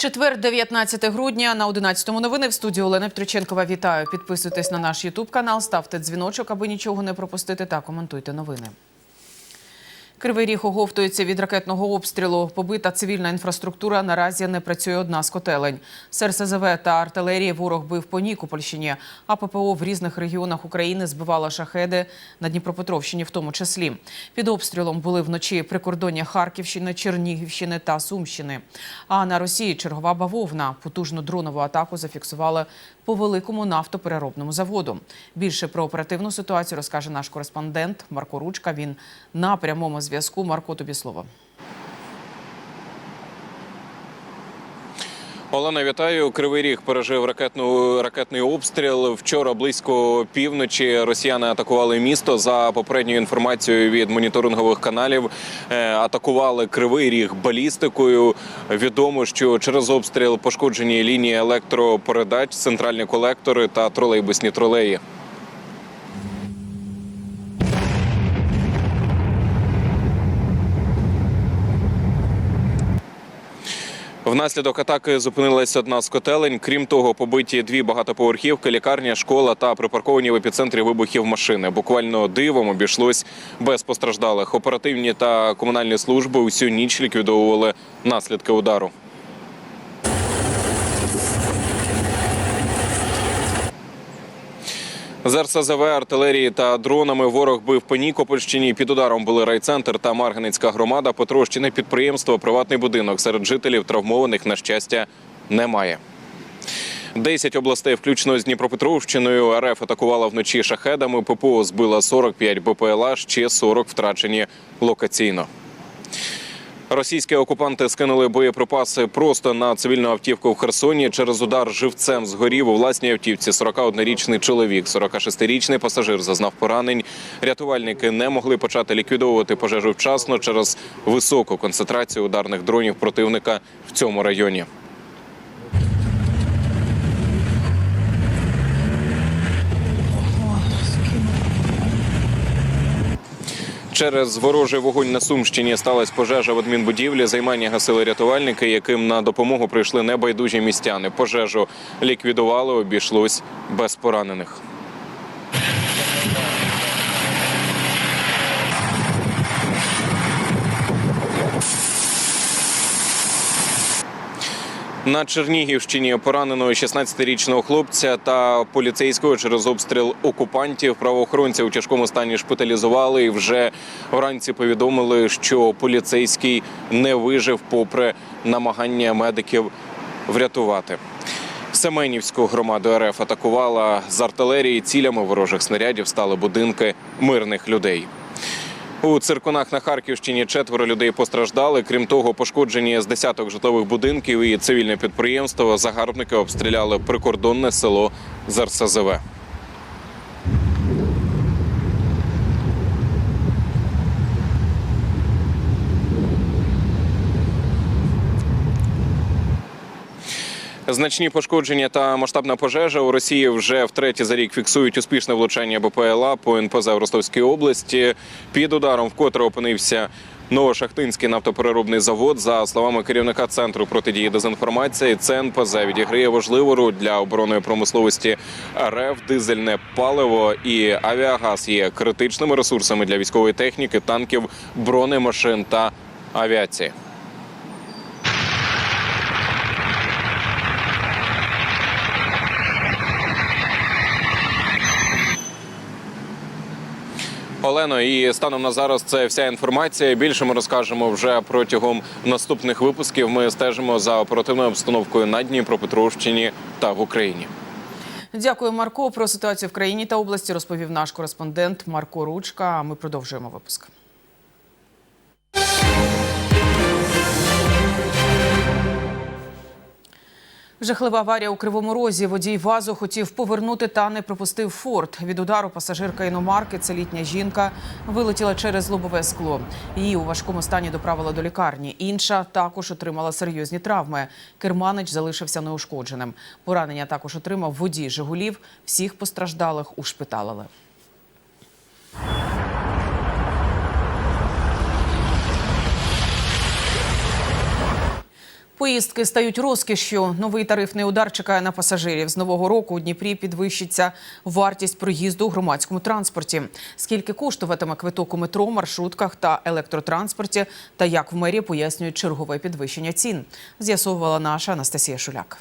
Четвер, 19 грудня на 11-му новини в студії Олена Петриченкова. Вітаю. Підписуйтесь на наш Ютуб канал, ставте дзвіночок, аби нічого не пропустити, та коментуйте новини. Кривий ріг оговтується від ракетного обстрілу. Побита цивільна інфраструктура наразі не працює одна з котелень. З РСЗВ та артилерії ворог бив по Нікопольщині, а ППО в різних регіонах України збивала шахеди на Дніпропетровщині, в тому числі. Під обстрілом були вночі прикордоння Харківщини, Чернігівщини та Сумщини. А на Росії чергова бавовна потужну дронову атаку зафіксували по великому нафтопереробному заводу. Більше про оперативну ситуацію розкаже наш кореспондент Марко Ручка. Він на прямому зв'язку. Марко, тобі слово. Олена, вітаю. Кривий ріг пережив ракетну ракетний обстріл. Вчора близько півночі росіяни атакували місто. За попередньою інформацією від моніторингових каналів. е, Атакували кривий ріг балістикою. Відомо, що через обстріл пошкоджені лінії електропередач, центральні колектори та тролейбусні тролеї. Внаслідок атаки зупинилась одна з котелень. Крім того, побиті дві багатоповерхівки, лікарня, школа та припарковані в епіцентрі вибухів машини. Буквально дивом обійшлось без постраждалих. Оперативні та комунальні служби усю ніч ліквідовували наслідки удару. З РСЗВ, артилерії та дронами ворог бив по Нікопольщині. Під ударом були райцентр та Марганецька громада. Потрощене підприємство, приватний будинок. Серед жителів травмованих, на щастя, немає. Десять областей, включно з Дніпропетровщиною, РФ атакувала вночі шахедами. ППО збила 45 БПЛА, ще 40 втрачені локаційно. Російські окупанти скинули боєприпаси просто на цивільну автівку в Херсоні. Через удар живцем згорів у власній автівці 41-річний чоловік. 46-річний пасажир зазнав поранень. Рятувальники не могли почати ліквідовувати пожежу вчасно через високу концентрацію ударних дронів противника в цьому районі. Через ворожий вогонь на Сумщині сталася пожежа в адмінбудівлі. Займання гасили рятувальники, яким на допомогу прийшли небайдужі містяни. Пожежу ліквідували, обійшлось без поранених. На Чернігівщині поранено 16-річного хлопця та поліцейського через обстріл окупантів. Правоохоронця у тяжкому стані шпиталізували і вже вранці повідомили, що поліцейський не вижив, попри намагання медиків врятувати. Семенівську громаду РФ атакувала з артилерії. Цілями ворожих снарядів стали будинки мирних людей. У циркунах на Харківщині четверо людей постраждали. Крім того, пошкоджені з десяток житлових будинків і цивільне підприємство. Загарбники обстріляли прикордонне село з Значні пошкодження та масштабна пожежа у Росії вже втретє за рік фіксують успішне влучання БПЛА по НПЗ в Ростовській області. Під ударом вкотре опинився Новошахтинський нафтопереробний завод. За словами керівника центру протидії дезінформації, це НПЗ відіграє важливу роль для оборонної промисловості РФ. Дизельне паливо і авіагаз є критичними ресурсами для військової техніки, танків, бронемашин та авіації. Олено, і станом на зараз це вся інформація. Більше ми розкажемо вже протягом наступних випусків. Ми стежимо за оперативною обстановкою на Дніпропетровщині та в Україні. Дякую, Марко. Про ситуацію в країні та області розповів наш кореспондент Марко Ручка. Ми продовжуємо випуск. Жахлива аварія у Кривому Розі. Водій вазу хотів повернути та не пропустив форт. Від удару пасажирка іномарки, це літня жінка, вилетіла через лобове скло. Її у важкому стані доправили до лікарні. Інша також отримала серйозні травми. Керманич залишився неушкодженим. Поранення також отримав водій Жигулів. Всіх постраждалих ушпиталили. Поїздки стають розкішшю. Новий тарифний удар чекає на пасажирів. З нового року у Дніпрі підвищиться вартість проїзду у громадському транспорті. Скільки коштуватиме квиток у метро, маршрутках та електротранспорті, та як в мерії пояснюють чергове підвищення цін, з'ясовувала наша Анастасія Шуляк.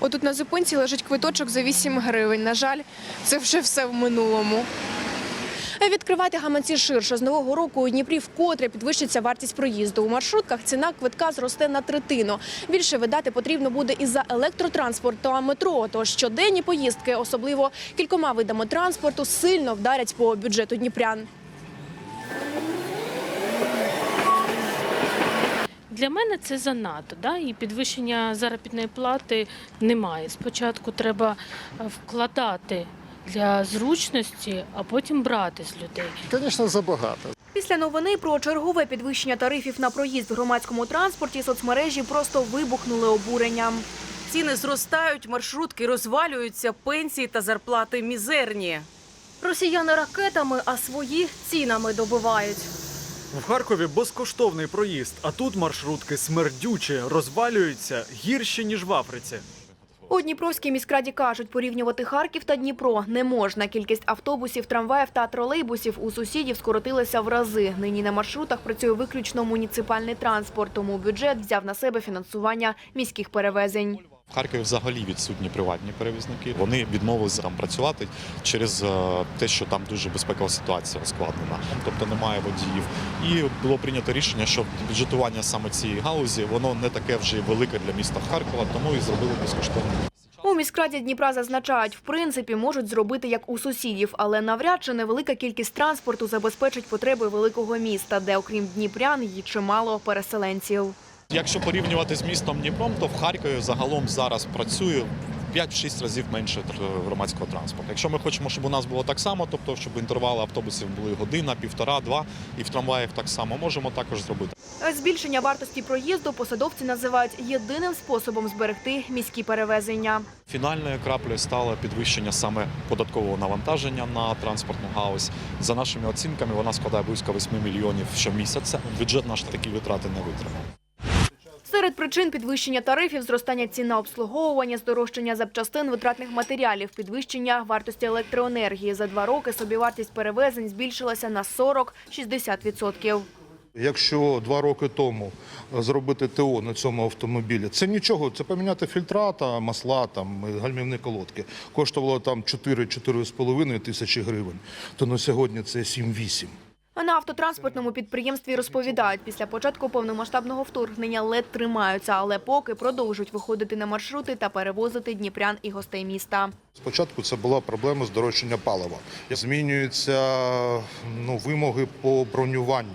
Отут на зупинці лежить квиточок за 8 гривень. На жаль, це вже все в минулому. Відкривати гаманці ширше. З нового року у Дніпрі вкотре підвищиться вартість проїзду. У маршрутках ціна квитка зросте на третину. Більше видати потрібно буде і за електротранспорт та метро. Тож щоденні поїздки, особливо кількома видами транспорту, сильно вдарять по бюджету дніпрян. Для мене це занадто, да? і підвищення заробітної плати немає. Спочатку треба е, вкладати для зручності, а потім брати з людей. Звісно, забагато. Після новини про чергове підвищення тарифів на проїзд в громадському транспорті соцмережі просто вибухнули обуренням. Ціни зростають, маршрутки розвалюються, пенсії та зарплати мізерні. Росіяни ракетами, а свої цінами добивають. В Харкові безкоштовний проїзд, а тут маршрутки смердючі, розвалюються гірші, ніж в Африці. У Дніпровській міськраді кажуть, порівнювати Харків та Дніпро не можна. Кількість автобусів, трамваїв та тролейбусів у сусідів скоротилася в рази. Нині на маршрутах працює виключно муніципальний транспорт, тому бюджет взяв на себе фінансування міських перевезень. В Харкові взагалі відсутні приватні перевізники. Вони відмовилися там працювати через е, те, що там дуже безпекова ситуація розкладена, тобто немає водіїв. І було прийнято рішення, що бюджетування саме цієї галузі воно не таке вже велике для міста Харкова, тому і зробили безкоштовно. У міськраді Дніпра зазначають, в принципі, можуть зробити як у сусідів, але навряд чи невелика кількість транспорту забезпечить потреби великого міста, де, окрім дніпрян, є чимало переселенців. Якщо порівнювати з містом Дніпром, то в Харкові загалом зараз працює в 5-6 разів менше громадського транспорту. Якщо ми хочемо, щоб у нас було так само, тобто щоб інтервали автобусів були година, півтора, два, і в трамваях так само, можемо також зробити. Збільшення вартості проїзду посадовці називають єдиним способом зберегти міські перевезення. Фінальною краплею стало підвищення саме податкового навантаження на транспортну галузь. За нашими оцінками, вона складає близько 8 мільйонів щомісяця. Бюджет наш такі витрати не витримав. Серед причин підвищення тарифів зростання цін на обслуговування, здорожчання запчастин, витратних матеріалів, підвищення вартості електроенергії. За два роки собівартість перевезень збільшилася на 40-60%. Якщо два роки тому зробити ТО на цьому автомобілі, це нічого, це поміняти фільтра, масла, там, гальмівні колодки. Коштувало там 4-4,5 тисячі гривень, то на сьогодні це 7-8. На автотранспортному підприємстві розповідають, після початку повномасштабного вторгнення ледь тримаються, але поки продовжують виходити на маршрути та перевозити дніпрян і гостей міста. Спочатку це була проблема здорожчання палива. Змінюються ну, вимоги по бронюванню.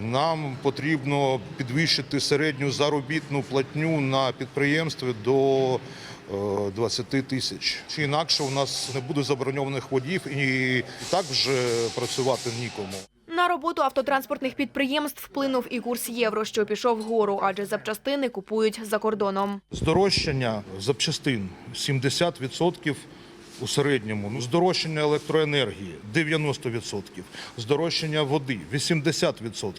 Нам потрібно підвищити середню заробітну платню на підприємстві до 20 тисяч. Чи інакше у нас не буде заброньованих водіїв і так вже працювати нікому. На роботу автотранспортних підприємств вплинув і курс євро, що пішов вгору, адже запчастини купують за кордоном. Здорожчання запчастин 70% у середньому. Ну, здорожчання електроенергії 90%. Здорожчання води 80%.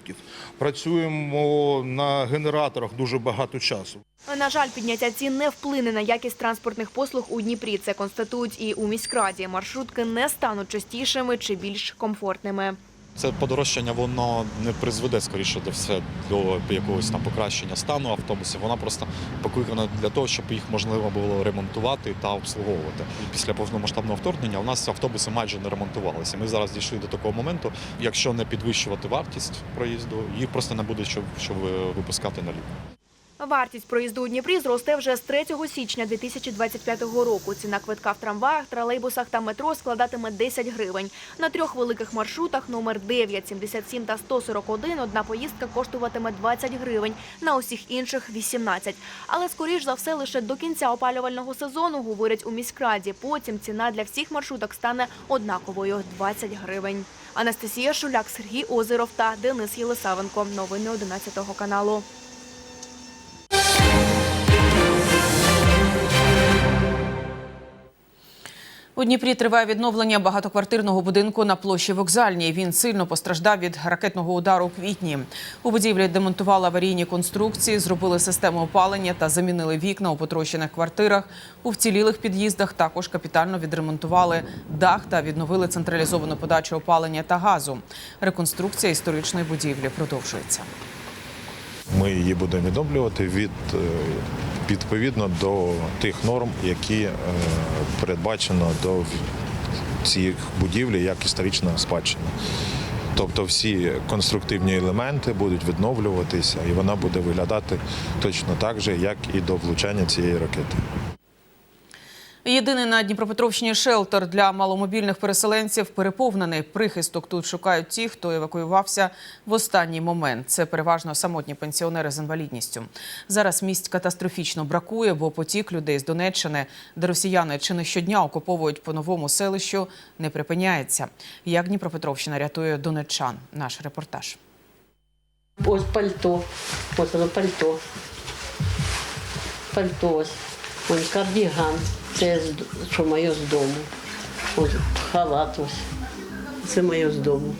Працюємо на генераторах дуже багато часу. На жаль, підняття цін не вплине на якість транспортних послуг у Дніпрі. Це констатують і у міськраді. Маршрутки не стануть частішими чи більш комфортними. Це подорожчання воно не призведе скоріше до все до якогось там покращення стану автобусів. Вона просто покликана для того, щоб їх можливо було ремонтувати та обслуговувати. Після повномасштабного вторгнення у нас автобуси майже не ремонтувалися. Ми зараз дійшли до такого моменту. Якщо не підвищувати вартість проїзду, їх просто не буде що, що випускати на лік. Вартість проїзду у Дніпрі зросте вже з 3 січня 2025 року. Ціна квитка в трамваях, тролейбусах та метро складатиме 10 гривень. На трьох великих маршрутах номер 9, 77 та 141 одна поїздка коштуватиме 20 гривень, на усіх інших – 18. Але, скоріш за все, лише до кінця опалювального сезону, говорять у міськраді. Потім ціна для всіх маршруток стане однаковою – 20 гривень. Анастасія Шуляк, Сергій Озеров та Денис Єлисавенко. Новини 11 каналу. У Дніпрі триває відновлення багатоквартирного будинку на площі Вокзальній. Він сильно постраждав від ракетного удару у квітні. У будівлі демонтували аварійні конструкції, зробили систему опалення та замінили вікна у потрощених квартирах. У вцілілих під'їздах також капітально відремонтували дах та відновили централізовану подачу опалення та газу. Реконструкція історичної будівлі продовжується. Ми її будемо відновлювати від е, відповідно до тих норм, які е, передбачено до цієї будівлі як історична спадщина. Тобто всі конструктивні елементи будуть відновлюватися, і вона буде виглядати точно так же, як і до влучання цієї ракети. Єдиний на Дніпропетровщині шелтер для маломобільних переселенців переповнений. Прихисток тут шукають ті, хто евакуювався в останній момент. Це переважно самотні пенсіонери з інвалідністю. Зараз місць катастрофічно бракує, бо потік людей з Донеччини, де росіяни чи не щодня окуповують по новому селищу, не припиняється. Як Дніпропетровщина рятує донеччан? Наш репортаж. Ось пальто, ось пальто. Пальто ось. Ось кардіган. Це що моє з дому. Ось халат ось. Це моє з дому.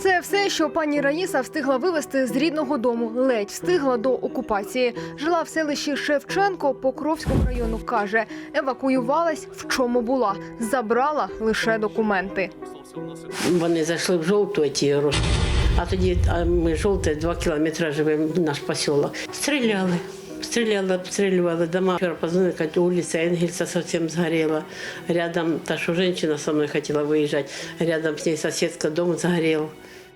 Це все, що пані Раїса встигла вивезти з рідного дому. Ледь встигла до окупації. Жила в селищі Шевченко Покровського району. каже, евакуювалась в чому була. Забрала лише документи. Вони зайшли в жовту ті. А тоді а ми жовте, два кілометри живемо наш посілок. Стріляли. Стріляли, обстрілювали дома. Вчора позвонили, кажуть, вулиця Енгельса совсем згорела. Рядом, та що жінка со мною хотіла виїжджати, рядом з нею сусідська дом згорів.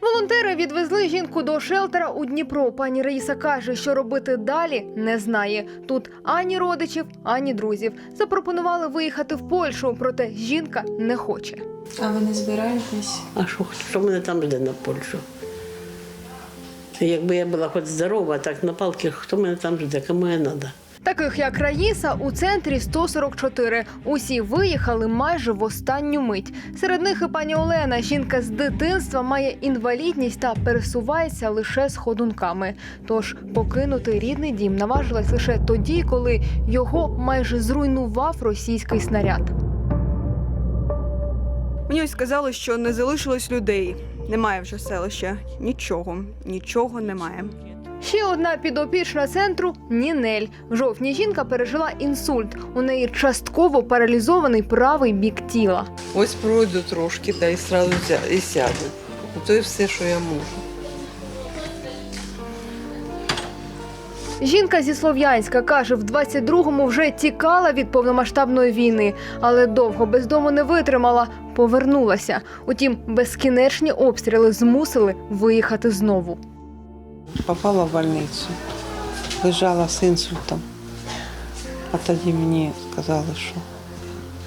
Волонтери відвезли жінку до шелтера у Дніпро. Пані Раїса каже, що робити далі не знає. Тут ані родичів, ані друзів. Запропонували виїхати в Польщу, проте жінка не хоче. А ви не збираєтесь? А що, що мене там жде на Польщу? Якби я була хоч здорова, так на палки, хто мене там жде, кому я треба? Таких як Раїса у центрі 144. Усі виїхали майже в останню мить. Серед них і пані Олена. Жінка з дитинства має інвалідність та пересувається лише з ходунками. Тож покинути рідний дім наважилась лише тоді, коли його майже зруйнував російський снаряд. Мені ось сказали, що не залишилось людей. Немає вже селища. Нічого, нічого немає. Ще одна підопічна центру Нінель. В жовтні жінка пережила інсульт. У неї частково паралізований правий бік тіла. Ось пройду трошки та й сразу ся- і сяду. То і все, що я можу. Жінка зі Слов'янська каже, в 22-му вже тікала від повномасштабної війни, але довго без дому не витримала, повернулася. Утім, безкінечні обстріли змусили виїхати знову. Попала в больницю. Лежала з інсультом. А тоді мені сказали, що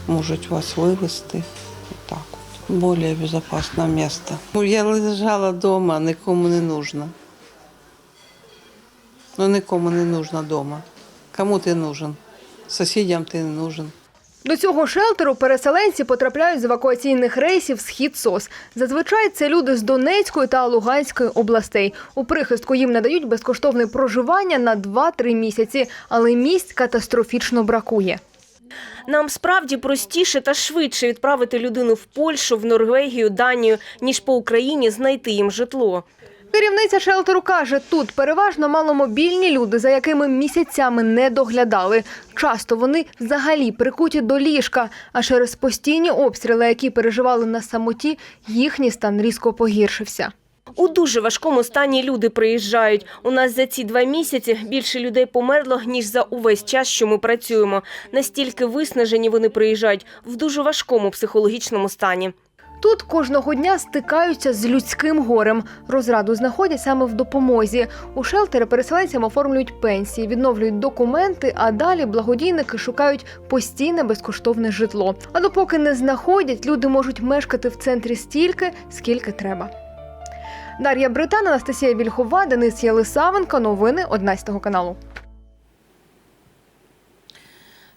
можуть вас вивезти. Так от. Более безопасне місце. Ну, Я лежала вдома, нікому не нужна. Ну, нікому не нужна вдома. Кому ти нужен? Сусідям ти не нужен. До цього шелтеру переселенці потрапляють з евакуаційних рейсів схід СОС. Зазвичай це люди з Донецької та Луганської областей. У прихистку їм надають безкоштовне проживання на 2-3 місяці, але місць катастрофічно бракує. Нам справді простіше та швидше відправити людину в Польщу, в Норвегію, Данію, ніж по Україні знайти їм житло. Керівниця шелтеру каже, тут переважно маломобільні люди, за якими місяцями не доглядали. Часто вони взагалі прикуті до ліжка, а через постійні обстріли, які переживали на самоті, їхній стан різко погіршився. У дуже важкому стані люди приїжджають. У нас за ці два місяці більше людей померло, ніж за увесь час, що ми працюємо. Настільки виснажені вони приїжджають в дуже важкому психологічному стані. Тут кожного дня стикаються з людським горем. Розраду знаходять саме в допомозі. У шелтери переселенцям оформлюють пенсії, відновлюють документи, а далі благодійники шукають постійне безкоштовне житло. А допоки не знаходять, люди можуть мешкати в центрі стільки, скільки треба. Дар'я Британ, Анастасія Вільхова, Денис Єлисавенко. Новини 11 каналу.